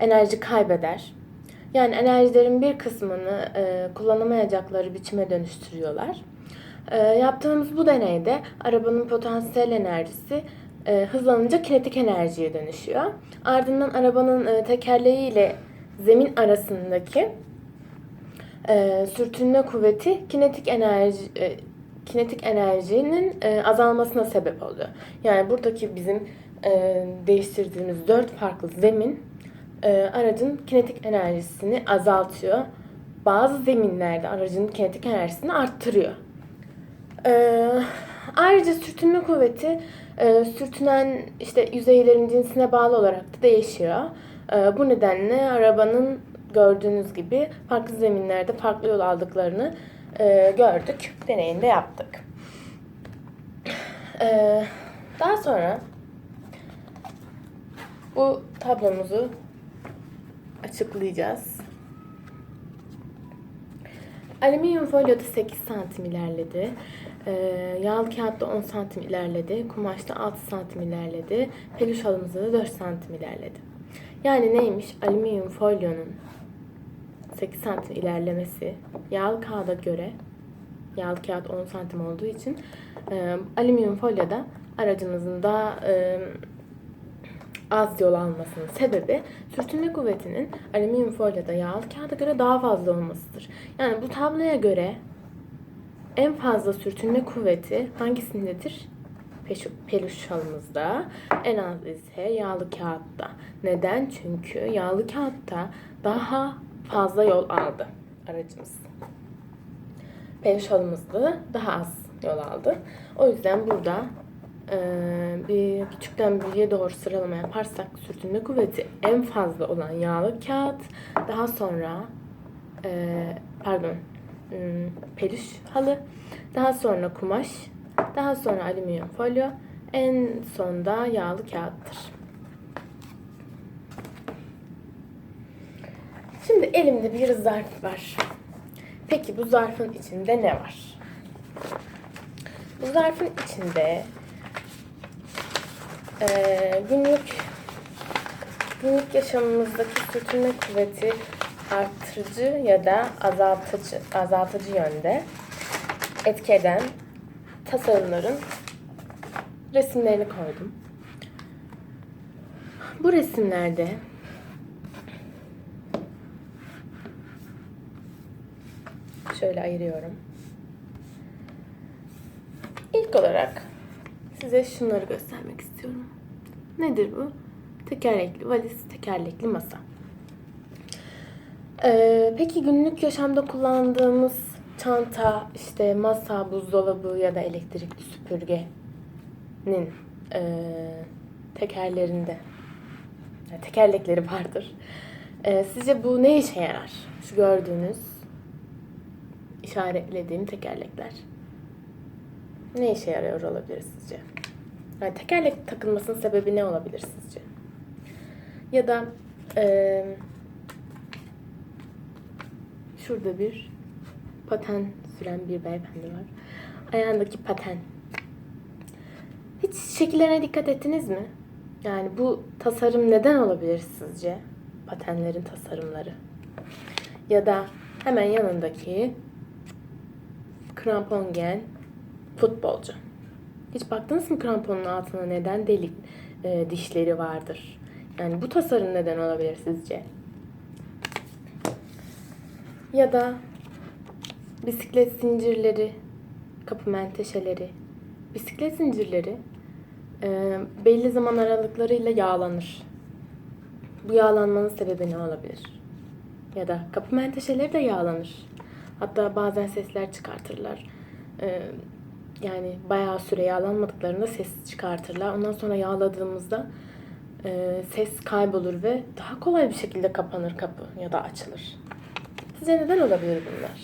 enerji kaybeder. Yani enerjilerin bir kısmını e, kullanamayacakları biçime dönüştürüyorlar. E, yaptığımız bu deneyde arabanın potansiyel enerjisi e, hızlanınca kinetik enerjiye dönüşüyor. Ardından arabanın e, tekerleği ile zemin arasındaki e, sürtünme kuvveti kinetik enerji e, kinetik enerjinin e, azalmasına sebep oluyor. Yani buradaki bizim e, değiştirdiğimiz dört farklı zemin e, aracın kinetik enerjisini azaltıyor. Bazı zeminlerde aracın kinetik enerjisini arttırıyor. E, ayrıca sürtünme kuvveti e, sürtünen işte yüzeylerin cinsine bağlı olarak da değişiyor. E, bu nedenle arabanın gördüğünüz gibi farklı zeminlerde farklı yol aldıklarını e, gördük. Deneyinde yaptık. E, daha sonra bu tablomuzu açıklayacağız. Alüminyum folyoda 8 santim ilerledi. Ee, yağlı kağıtta 10 santim ilerledi. Kumaşta 6 santim ilerledi. Peluş halımızda da 4 santim ilerledi. Yani neymiş? Alüminyum folyonun 8 santim ilerlemesi yağlı kağıda göre yağlı kağıt 10 santim olduğu için e, alüminyum folyoda aracımızın daha e, az yol almasının sebebi sürtünme kuvvetinin alüminyum folyoda yağlı kağıda göre daha fazla olmasıdır. Yani bu tabloya göre en fazla sürtünme kuvveti hangisindedir? Peluş halımızda. En az ise yağlı kağıtta. Neden? Çünkü yağlı kağıtta daha fazla yol aldı aracımız. Peluş halımızda daha az yol aldı. O yüzden burada bir küçükten büyüğe doğru sıralama yaparsak sürtünme kuvveti en fazla olan yağlı kağıt, daha sonra e, pardon hmm, peluş halı, daha sonra kumaş, daha sonra alüminyum folyo, en sonda yağlı kağıttır. Şimdi elimde bir zarf var. Peki bu zarfın içinde ne var? Bu zarfın içinde ee, günlük günlük yaşamımızdaki sürtünme kuvveti artırıcı ya da azaltıcı azaltıcı yönde etki eden tasarımların resimlerini koydum. Bu resimlerde şöyle ayırıyorum. İlk olarak size şunları göstermek istiyorum. Nedir bu? Tekerlekli valiz, tekerlekli masa. Ee, peki günlük yaşamda kullandığımız çanta, işte masa, buzdolabı ya da elektrikli süpürgenin e, tekerlerinde yani tekerlekleri vardır. Ee, sizce bu ne işe yarar? Şu gördüğünüz işaretlediğim tekerlekler. Ne işe yarıyor olabilir sizce? Yani tekerlek takılmasının sebebi ne olabilir sizce? Ya da e, şurada bir paten süren bir beyefendi var. Ayağındaki paten. Hiç şekillerine dikkat ettiniz mi? Yani bu tasarım neden olabilir sizce? Patenlerin tasarımları. Ya da hemen yanındaki krampon giyen futbolcu. Hiç baktınız mı kramponun altına neden delik e, dişleri vardır? Yani bu tasarım neden olabilir sizce? Ya da bisiklet zincirleri, kapı menteşeleri. Bisiklet zincirleri e, belli zaman aralıklarıyla yağlanır. Bu yağlanmanın sebebi ne olabilir? Ya da kapı menteşeleri de yağlanır. Hatta bazen sesler çıkartırlar. E, yani bayağı süre yağlanmadıklarında ses çıkartırlar. Ondan sonra yağladığımızda e, ses kaybolur ve daha kolay bir şekilde kapanır kapı ya da açılır. Sizce neden olabilir bunlar?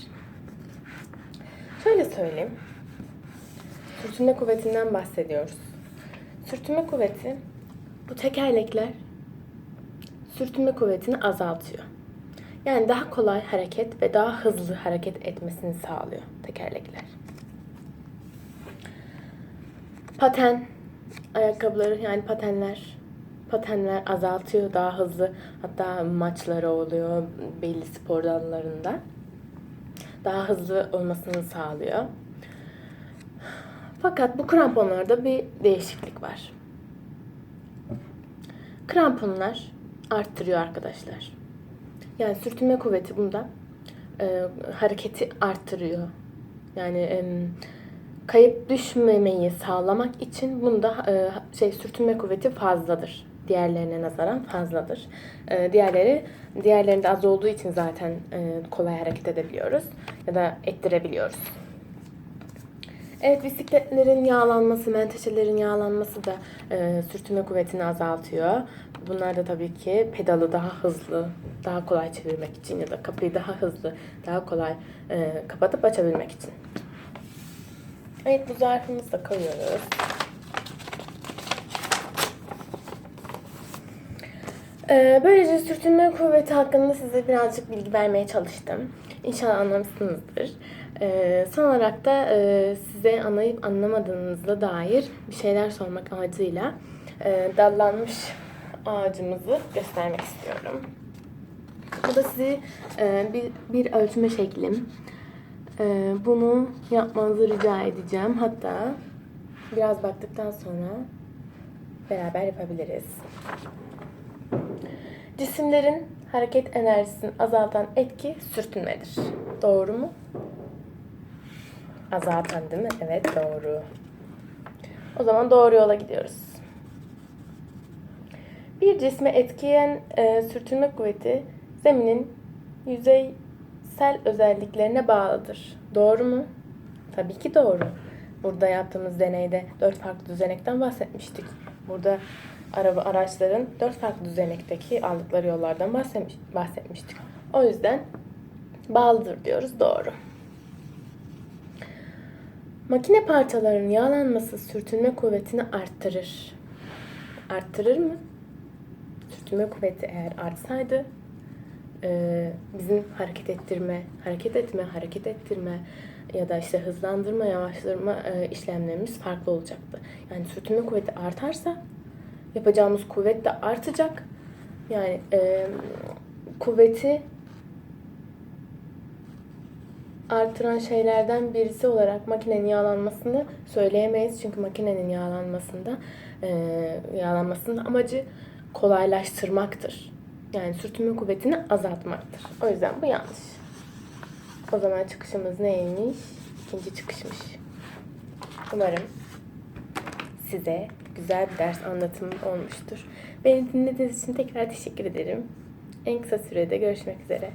Şöyle söyleyeyim. Sürtünme kuvvetinden bahsediyoruz. Sürtünme kuvveti bu tekerlekler sürtünme kuvvetini azaltıyor. Yani daha kolay hareket ve daha hızlı hareket etmesini sağlıyor tekerlekler. Paten ayakkabıları yani patenler patenler azaltıyor. Daha hızlı hatta maçları oluyor belli spor dallarında. Daha hızlı olmasını sağlıyor. Fakat bu kramponlarda bir değişiklik var. Kramponlar arttırıyor arkadaşlar. Yani sürtünme kuvveti bunda e, hareketi arttırıyor. Yani em, kayıp düşmemeyi sağlamak için bunda e, şey sürtünme kuvveti fazladır. Diğerlerine nazaran fazladır. E, diğerleri diğerlerinde az olduğu için zaten e, kolay hareket edebiliyoruz ya da ettirebiliyoruz. Evet bisikletlerin yağlanması, menteşelerin yağlanması da e, sürtünme kuvvetini azaltıyor. Bunlar da tabii ki pedalı daha hızlı, daha kolay çevirmek için ya da kapıyı daha hızlı, daha kolay e, kapatıp açabilmek için. Evet bu zarfımızı da koyuyoruz. Ee, böylece sürtünme kuvveti hakkında size birazcık bilgi vermeye çalıştım. İnşallah anlamışsınızdır. Ee, son olarak da e, size anlayıp anlamadığınızda dair bir şeyler sormak amacıyla e, dallanmış ağacımızı göstermek istiyorum. Bu da sizi e, bir, bir ölçme şeklim. E, bunu yapmanızı rica edeceğim. Hatta biraz baktıktan sonra beraber yapabiliriz. Cisimlerin hareket enerjisini azaltan etki sürtünmedir. Doğru mu? Azaltan değil mi? Evet doğru. O zaman doğru yola gidiyoruz. Bir cisme etkileyen e, sürtünme kuvveti zeminin yüzeysel özelliklerine bağlıdır. Doğru mu? Tabii ki doğru. Burada yaptığımız deneyde dört farklı düzenekten bahsetmiştik. Burada araba araçların dört farklı düzenekteki aldıkları yollardan bahsetmiş, bahsetmiştik. O yüzden bağlıdır diyoruz. Doğru. Makine parçalarının yağlanması sürtünme kuvvetini arttırır. Arttırır mı? Sürtünme kuvveti eğer artsaydı e, bizim hareket ettirme, hareket etme, hareket ettirme ya da işte hızlandırma, yavaştırma e, işlemlerimiz farklı olacaktı. Yani sürtünme kuvveti artarsa yapacağımız kuvvet de artacak. Yani e, kuvveti artıran şeylerden birisi olarak makinenin yağlanmasını söyleyemeyiz. Çünkü makinenin yağlanmasında e, yağlanmasının amacı kolaylaştırmaktır. Yani sürtünme kuvvetini azaltmaktır. O yüzden bu yanlış. O zaman çıkışımız neymiş? İkinci çıkışmış. Umarım size güzel bir ders anlatımı olmuştur. Beni dinlediğiniz için tekrar teşekkür ederim. En kısa sürede görüşmek üzere.